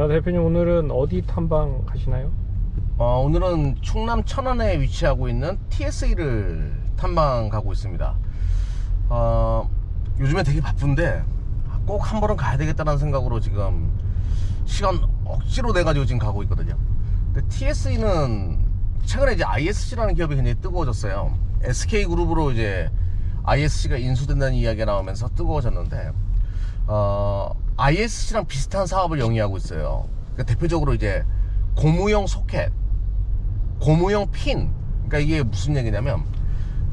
자 대표님 오늘은 어디 탐방 가시나요? 어, 오늘은 충남 천안에 위치하고 있는 TSE를 탐방 가고 있습니다. 어, 요즘에 되게 바쁜데 꼭 한 번은 가야 되겠다는 생각으로 지금 시간 억지로 내가지고 지금 가고 있거든요. 근데 TSE는 최근에 이제 ISC라는 기업이 굉장히 뜨거워졌어요. SK 그룹으로 이제 ISC가 인수된다는 이야기가 나오면서 뜨거워졌는데 어, ISC랑 비슷한 사업을 영위하고 있어요. 그러니까 대표적으로 이제 고무형 소켓, 고무형 핀. 그러니까 이게 무슨 얘기냐면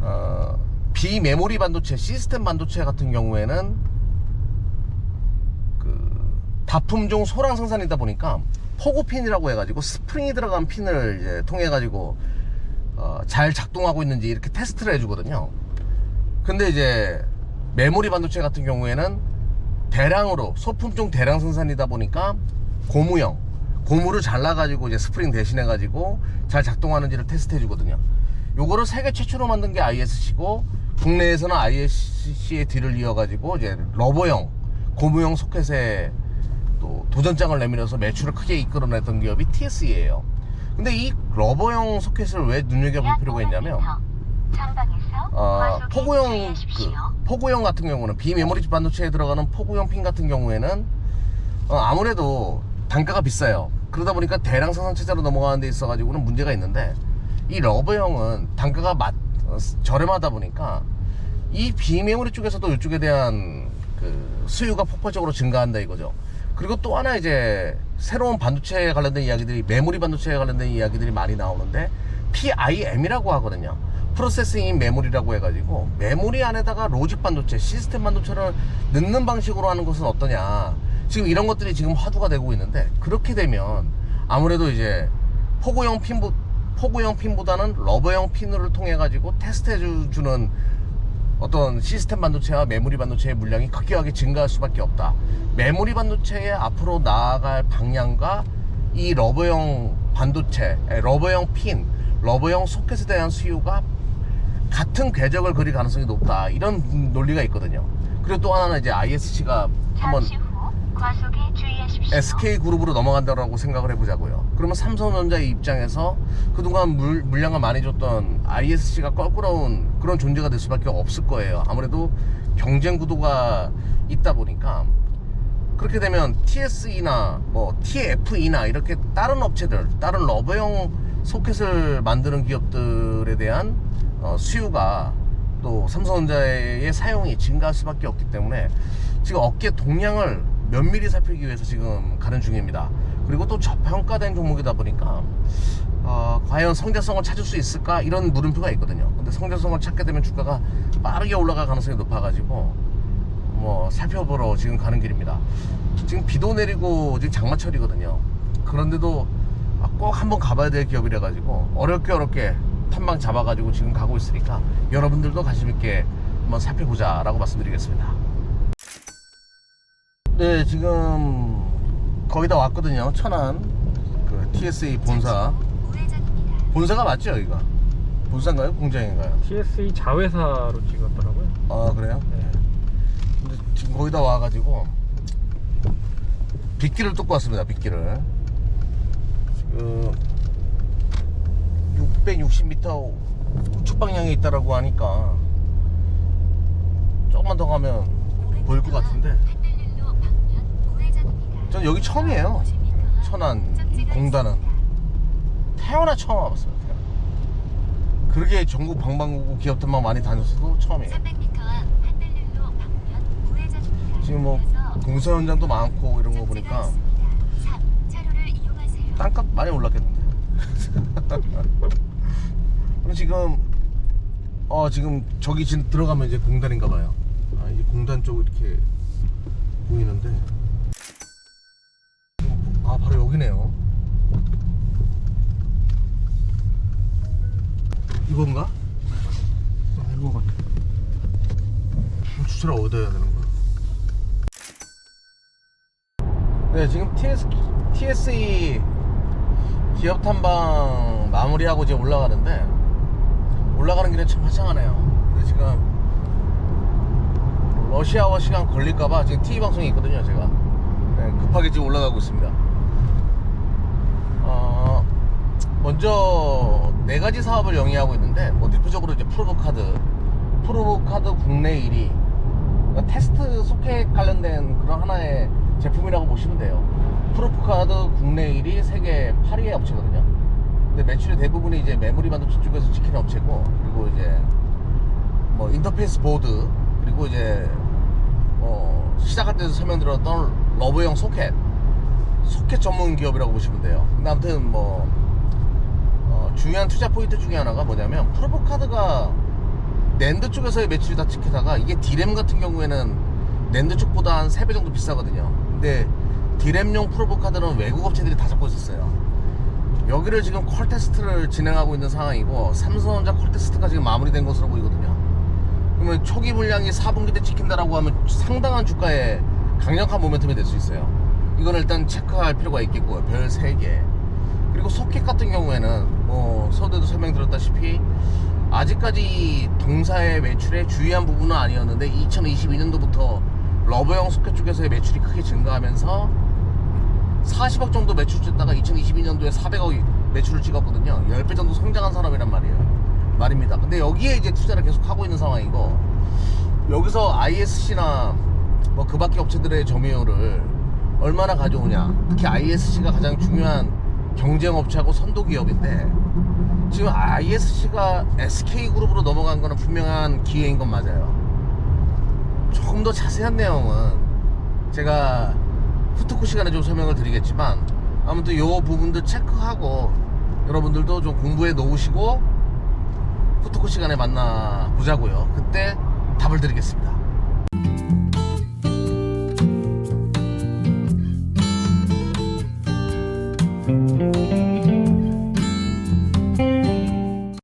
어, 비메모리 반도체, 시스템 반도체 같은 경우에는 그 다품종 소량 생산이다 보니까 포구핀이라고 해가지고 스프링이 들어간 핀을 이제 통해 가지고 어, 잘 작동하고 있는지 이렇게 테스트를 해주거든요. 근데 이제 메모리 반도체 같은 경우에는 대량으로 소품종 대량 생산이다 보니까 고무형 고무를 잘라가지고 이제 스프링 대신해가지고 잘 작동하는지를 테스트해 주거든요. 요거를 세계 최초로 만든 게 ISC고 국내에서는 ISC의 뒤를 이어가지고 이제 러버형 고무형 소켓에 또 도전장을 내밀어서 매출을 크게 이끌어냈던 기업이 TSE예요. 근데 이 러버형 소켓을 왜 눈여겨볼 필요가 있냐면 어, 포구형 그 포구형 같은 경우는 비메모리 반도체에 들어가는 포구형 핀 같은 경우에는 어, 아무래도 단가가 비싸요. 그러다 보니까 대량 생산 체제로 넘어가는 데 있어 가지고는 문제가 있는데 이 러버형은 단가가 맛, 어, 저렴하다 보니까 이 비메모리 쪽에서도 이쪽에 대한 그 수요가 폭발적으로 증가한다 이거죠. 그리고 또 하나 이제 새로운 반도체에 관련된 이야기들이 메모리 반도체에 관련된 이야기들이 많이 나오는데 PIM이라고 하거든요. 프로세싱인 메모리라고 해가지고 메모리 안에다가 로직 반도체, 시스템 반도체를 넣는 방식으로 하는 것은 어떠냐. 지금 이런 것들이 지금 화두가 되고 있는데 그렇게 되면 아무래도 이제 포구형 핀보 포구형 핀보다는 러버형 핀을 통해 가지고 테스트해 주- 주는 어떤 시스템 반도체와 메모리 반도체의 물량이 급격하게 증가할 수밖에 없다. 메모리 반도체의 앞으로 나아갈 방향과 이 러버형 반도체, 에, 러버형 핀, 러버형 소켓에 대한 수요가 같은 궤적을 그릴 가능성이 높다. 이런 논리가 있거든요. 그리고 또 하나는 이제 ISC가 한번. SK 그룹으로 넘어간다라고 생각을 해보자고요. 그러면 삼성전자의 입장에서 그동안 물, 물량을 많이 줬던 ISC가 껄끄러운 그런 존재가 될 수밖에 없을 거예요. 아무래도 경쟁 구도가 있다 보니까 그렇게 되면 TSE나 뭐 TFE나 이렇게 다른 업체들, 다른 러버형 소켓을 만드는 기업들에 대한 어, 수요가 또 삼성전자의 사용이 증가할 수밖에 없기 때문에 지금 업계 동향을 면밀히 살피기 위해서 지금 가는 중입니다. 그리고 또 저평가된 종목이다 보니까 어, 과연 성장성을 찾을 수 있을까 이런 물음표가 있거든요. 근데 성장성을 찾게 되면 주가가 빠르게 올라갈 가능성이 높아가지고 뭐 살펴보러 지금 가는 길입니다. 지금 비도 내리고 지금 장마철이거든요. 그런데도 아, 꼭 한번 가봐야 될 기업이라 가지고 어렵게 어렵게 탐방 잡아가지고 지금 가고 있으니까 여러분들도 관심 있게 한번 살펴보자 라고 말씀드리겠습니다. 네, 지금 거의 다 왔거든요. 천안 그 TSA 본사. 본사가 맞죠 여기가? 본사인가요? 공장인가요? TSE 자회사로 찍었더라고요. 아 그래요? 네. 근데 지금 거의 다 와가지고 빗길을 뚫고 왔습니다 빗길을 지금 660m 우측 방향에 있다라고 하니까 조금만 더 가면 보일 것 같은데. 전 여기 처음이에요 50m 천안 이 공단은 태어나 처음 와봤어요 태어나. 그러게 전국 방방곡곡 기업들만 많이 다녔어도 처음이에요 300m 앞 흔들릴로 방면 우회전입니다. 지금 뭐 공사 현장도 많고 이런 거 보니까. 땅값 많이 올랐겠는데. 그럼 지금 어 지금 저기 지금 들어가면 이제 공단인가 봐요. 아 이제 공단 쪽 이렇게 보이는데. 아 바로 여기네요. 이건가? 이거 같아. 주차를 해야 되는 거야? 네, 지금 TS, TSE 기업 탐방 마무리하고 이제 올라가는데 올라가는 길에 참 화창하네요. 근데 지금 러시아와 시간 걸릴까봐 지금 TV 방송이 있거든요 제가. 네, 급하게 지금 올라가고 있습니다. 어, 먼저 네 가지 사업을 영위하고 있는데 뭐 대표적으로 이제 프로브카드 프로브카드 국내 1위 그러니까 테스트 소켓 관련된 그런 하나의 제품이라고 보시면 돼요. 프로프카드 국내 1위 세계 8위의 업체거든요. 근데 매출의 대부분이 이제 메모리 반도체 쪽에서 찍히는 업체고, 그리고 이제 뭐 인터페이스 보드, 그리고 이제 어 시작할 때도 설명드렸던 러브형 소켓, 소켓 전문 기업이라고 보시면 돼요. 근데 아무튼 뭐 어, 중요한 투자 포인트 중에 하나가 뭐냐면 프로브카드가 낸드 쪽에서의 매출이 다 찍히다가 이게 디램 같은 경우에는 낸드 쪽보다 한 3배 정도 비싸거든요. 근데 디램용 프로브카드는 외국 업체들이 다 잡고 있었어요. 여기를 지금 콜 테스트를 진행하고 있는 상황이고 삼성전자 콜 테스트가 지금 마무리된 것으로 보이거든요. 그러면 초기 물량이 4분기 때 찍힌다라고 하면 상당한 주가에 강력한 모멘텀이 될 수 있어요. 이건 일단 체크할 필요가 있겠고요. 별 3개. 그리고 소켓 같은 경우에는 뭐 서두에도 설명드렸다시피 아직까지 동사의 매출의 주요한 부분은 아니었는데 2022년도부터 러버형 소켓 쪽에서의 매출이 크게 증가하면서 40억 정도 매출했다가 2022년도에 400억 매출을 찍었거든요. 10배 정도 성장한 산업이란 말이에요. 말입니다. 근데 여기에 이제 투자를 계속 하고 있는 상황이고 여기서 ISC나 뭐 그 밖의 업체들의 점유율을 얼마나 가져오냐. 특히 ISC가 가장 중요한 경쟁 업체하고 선도 기업인데 지금 ISC가 SK그룹으로 넘어간 거는 분명한 기회인 건 맞아요. 조금 더 자세한 내용은 제가 후토크 시간에 좀 설명을 드리겠지만 아무튼 이 부분도 체크하고 여러분들도 좀 공부해 놓으시고 후토크 시간에 만나 보자고요. 그때 답을 드리겠습니다. 음.